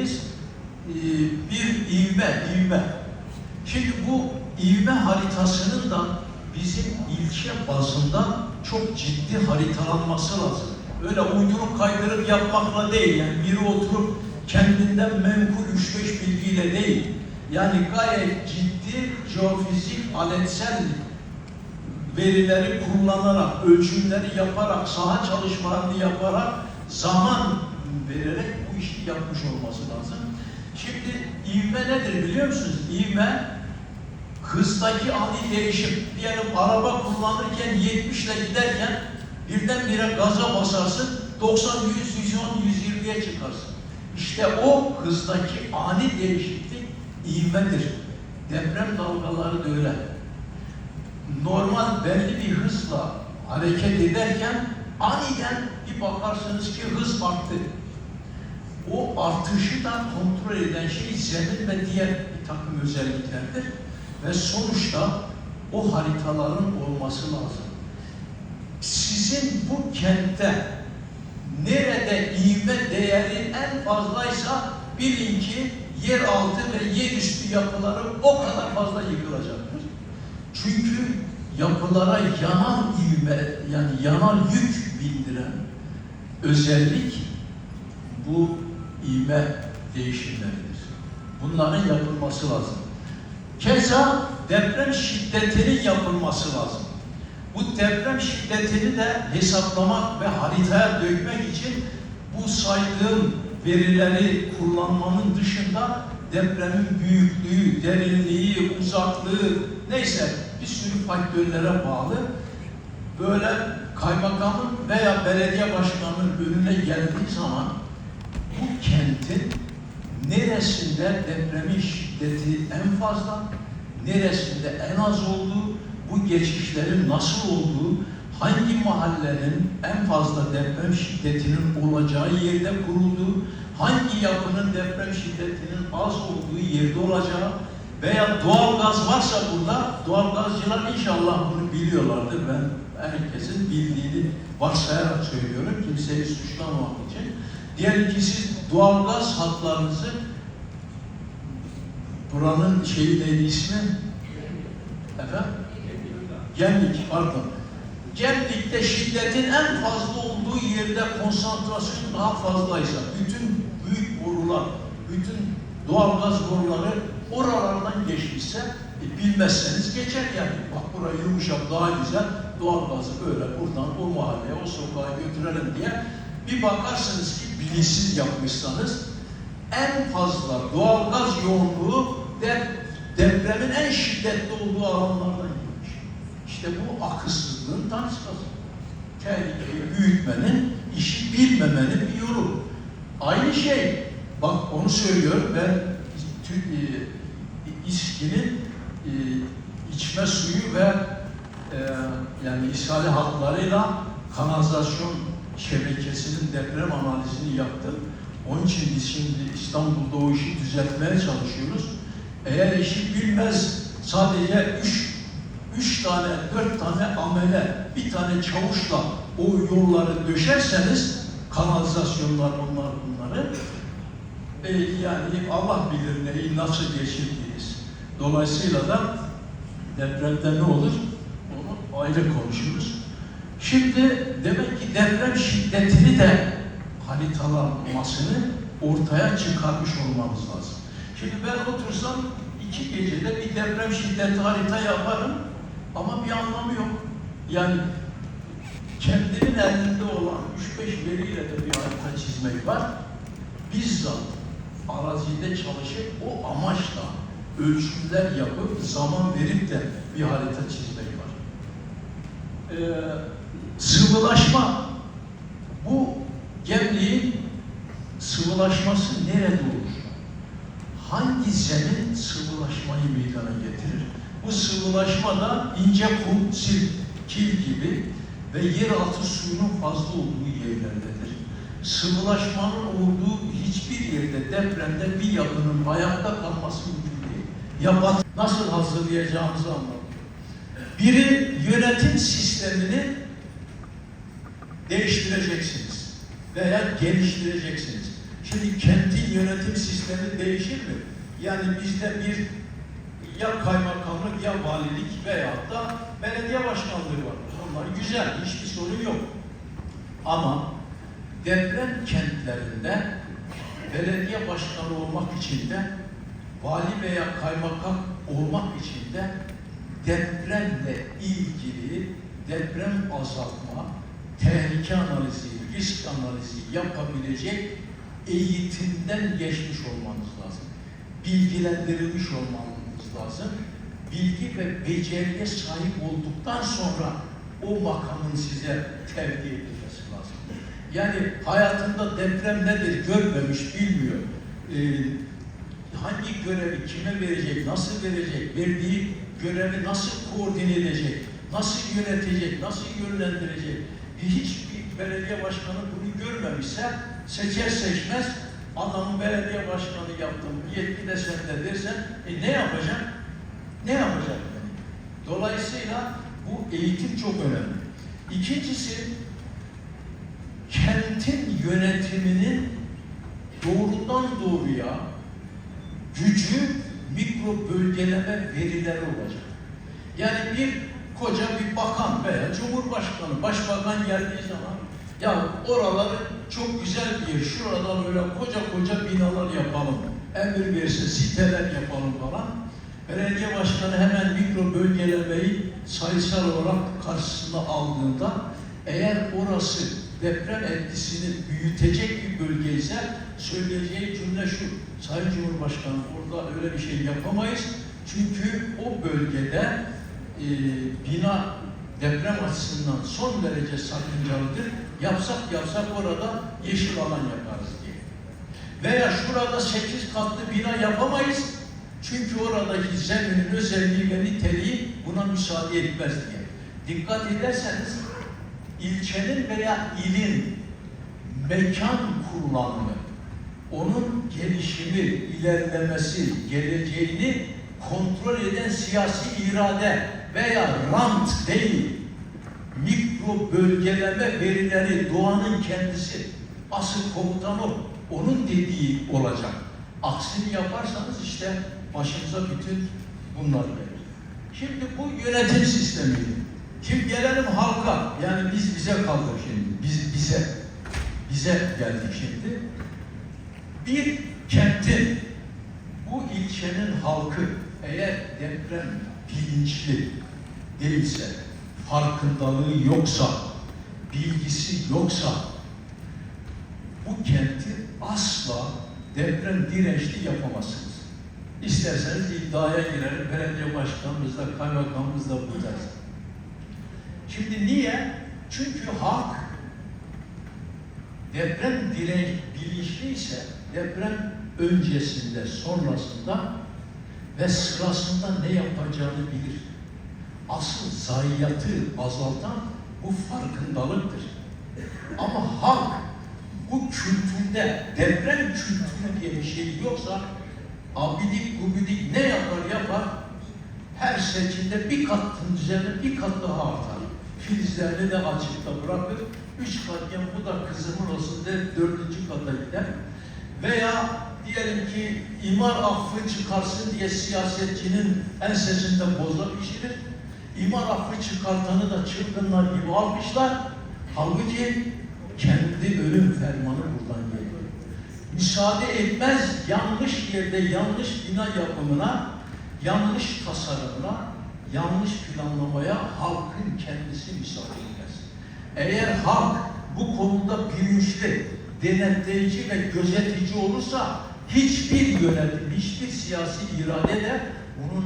dediğimiz e, bir ivme, ivme. Şimdi bu ivme haritasının da bizim ilçe bazında çok ciddi haritalanması lazım. Öyle uyduruk kaydırıp yapmakla değil yani biri oturup kendinden menkul 3-5 bilgiyle değil. Yani gayet ciddi jeofizik, aletsel verileri kullanarak, ölçümleri yaparak, saha çalışmalarını yaparak, zaman vererek bu işi yapmış olması lazım. Şimdi ivme nedir biliyor musunuz? İvme hızdaki ani değişim. Diyelim araba kullanırken 70 ile giderken birdenbire gaza basarsın 90, 100, 110, 120'ye çıkarsın. İşte o hızdaki ani değişiklik ivmedir. Deprem dalgaları da öyle normal belli bir hızla hareket ederken aniden bir bakarsınız ki hız arttı. O artışı da kontrol eden şey zemin ve diğer bir takım özelliklerdir. Ve sonuçta o haritaların olması lazım. Sizin bu kentte nerede ivme değeri en fazlaysa bilin ki yeraltı ve yerüstü yapıları o kadar fazla yıkılacaktır. Çünkü yapılara yanan ivme, yani yanan yük bindiren özellik bu ivme değişimleridir. Bunların yapılması lazım. Keza deprem şiddetinin yapılması lazım. Bu deprem şiddetini de hesaplamak ve haritaya dökmek için bu saydığım verileri kullanmanın dışında depremin büyüklüğü, derinliği, uzaklığı neyse bir sürü faktörlere bağlı böyle kaymakamın veya belediye başkanının önüne geldiği zaman bu kentin neresinde depremin şiddeti en fazla, neresinde en az olduğu, bu geçişlerin nasıl olduğu, hangi mahallenin en fazla deprem şiddetinin olacağı yerde kurulduğu, hangi yapının deprem şiddetinin az olduğu yerde olacağı veya doğal gaz varsa burada, doğal gazcılar inşallah bunu biliyorlardır. Ben herkesin bildiğini varsayarak söylüyorum, kimseyi suçlamamak için. Diyelim ki siz doğal gaz hatlarınızı buranın şeyi neydi ismi? Efendim? Gemlik, pardon. Gemlik'te şiddetin en fazla olduğu yerde konsantrasyon daha fazlaysa, bütün büyük borular, bütün doğalgaz boruları oralardan geçmişse e, bilmezseniz geçer yani. Bak burayı yumuşak daha güzel, doğalgazı böyle buradan o mahalleye, o sokağa götürelim diye bir bakarsınız ki bilinçsiz yapmışsanız en fazla doğalgaz yoğunluğu de, depremin en şiddetli olduğu alanlardan girmiş. İşte bu akılsızlığın tanışması. Tehlikeyi büyütmenin, işi bilmemenin bir yolu. Aynı şey, bak onu söylüyorum ben e, İSKİ'nin e, içme suyu ve e, yani ishali hatlarıyla kanalizasyon şebekesinin deprem analizini yaptım. Onun için biz şimdi İstanbul'da o işi düzeltmeye çalışıyoruz. Eğer işi bilmez sadece üç, üç tane, dört tane amele, bir tane çavuşla o yolları döşerseniz kanalizasyonlar bunlar bunları e, yani Allah bilir neyi nasıl geçirdiğiniz. Dolayısıyla da depremde ne olur? Onu ayrı konuşuruz. Şimdi demek ki deprem şiddetini de haritalanmasını ortaya çıkarmış olmamız lazım. Şimdi ben otursam iki gecede bir deprem şiddeti harita yaparım ama bir anlamı yok. Yani kendimin elinde olan 3-5 veriyle de bir harita çizmek var. Bizzat arazide çalışıp o amaçla ölçümler yapıp zaman verip de bir harita çizmek Ee, sıvılaşma bu gemliğin sıvılaşması nerede olur? Hangi zemin sıvılaşmayı meydana getirir? Bu sıvılaşma da ince kum, sil, kil gibi ve yeraltı suyunun fazla olduğu yerlerdedir. Sıvılaşmanın olduğu hiçbir yerde depremde bir yapının ayakta kalması mümkün değil. Ya nasıl hazırlayacağımızı anladım. Biri yönetim sistemini değiştireceksiniz veya geliştireceksiniz. Şimdi kentin yönetim sistemi değişir mi? Yani bizde bir ya kaymakamlık ya valilik veyahut da belediye başkanlığı var. Onlar güzel, hiçbir sorun yok. Ama deprem kentlerinde belediye başkanı olmak için de vali veya kaymakam olmak için de depremle ilgili deprem azaltma, tehlike analizi, risk analizi yapabilecek eğitimden geçmiş olmanız lazım. Bilgilendirilmiş olmanız lazım. Bilgi ve beceriye sahip olduktan sonra o makamın size tevdi edilmesi lazım. Yani hayatında deprem nedir görmemiş, bilmiyor. Ee, hangi görevi kime verecek, nasıl verecek, verdiği görevi nasıl koordine edecek, nasıl yönetecek, nasıl yönlendirecek. Hiçbir belediye başkanı bunu görmemişse seçer seçmez adamı belediye başkanı yaptım, yetki de sende dersen e ne yapacak? Ne yapacak yani? Dolayısıyla bu eğitim çok önemli. İkincisi kentin yönetiminin doğrudan doğruya gücü mikro bölgeleme verileri olacak. Yani bir koca bir bakan veya cumhurbaşkanı, başbakan geldiği zaman ya oraları çok güzel bir şuradan öyle koca koca binalar yapalım, emir verirse siteler yapalım falan. Belediye başkanı hemen mikro bölgelemeyi sayısal olarak karşısına aldığında eğer orası deprem etkisini büyütecek bir bölge ise söyleyeceği cümle şu. Sayın Cumhurbaşkanı orada öyle bir şey yapamayız. Çünkü o bölgede e, bina deprem açısından son derece sakıncalıdır. Yapsak yapsak orada yeşil alan yaparız diye. Veya şurada sekiz katlı bina yapamayız. Çünkü oradaki zeminin özelliği ve niteliği buna müsaade etmez diye. Dikkat ederseniz ilçenin veya ilin mekan kullanımı, onun gelişimi, ilerlemesi, geleceğini kontrol eden siyasi irade veya rant değil, mikro bölgeleme verileri doğanın kendisi, asıl komutan o, onun dediği olacak. Aksini yaparsanız işte başımıza bütün bunlar gelir. Şimdi bu yönetim sistemi. Şimdi gelelim halka. Yani biz bize kaldık şimdi. Biz bize. Bize geldik şimdi. Bir kentin bu ilçenin halkı eğer deprem bilinçli değilse, farkındalığı yoksa, bilgisi yoksa bu kenti asla deprem dirençli yapamazsınız. İsterseniz iddiaya girelim, belediye başkanımızla, kaymakamımızla buradayız. Şimdi niye? Çünkü halk deprem direnç bilinçli ise deprem öncesinde, sonrasında ve sırasında ne yapacağını bilir. Asıl zayiatı azaltan bu farkındalıktır. Ama halk bu kültürde deprem kültürü diye bir şey yoksa abidik gubidik ne yapar yapar her seçimde bir katın üzerine bir kat daha artar. Filizlerini de açıkta bırakır. Üç katken bu da kızımın olsun der, dördüncü kata gider. Veya diyelim ki imar affı çıkarsın diye siyasetçinin ensesinde boza pişirir. İmar affı çıkartanı da çılgınlar gibi almışlar. Halbuki kendi ölüm fermanı buradan geliyor. Müsaade etmez yanlış yerde yanlış bina yapımına, yanlış tasarımına, yanlış planlamaya halkın kendisi müsaade etmez. Eğer halk bu konuda bilinçli, denetleyici ve gözetici olursa hiçbir yönetim, hiçbir siyasi irade de bunun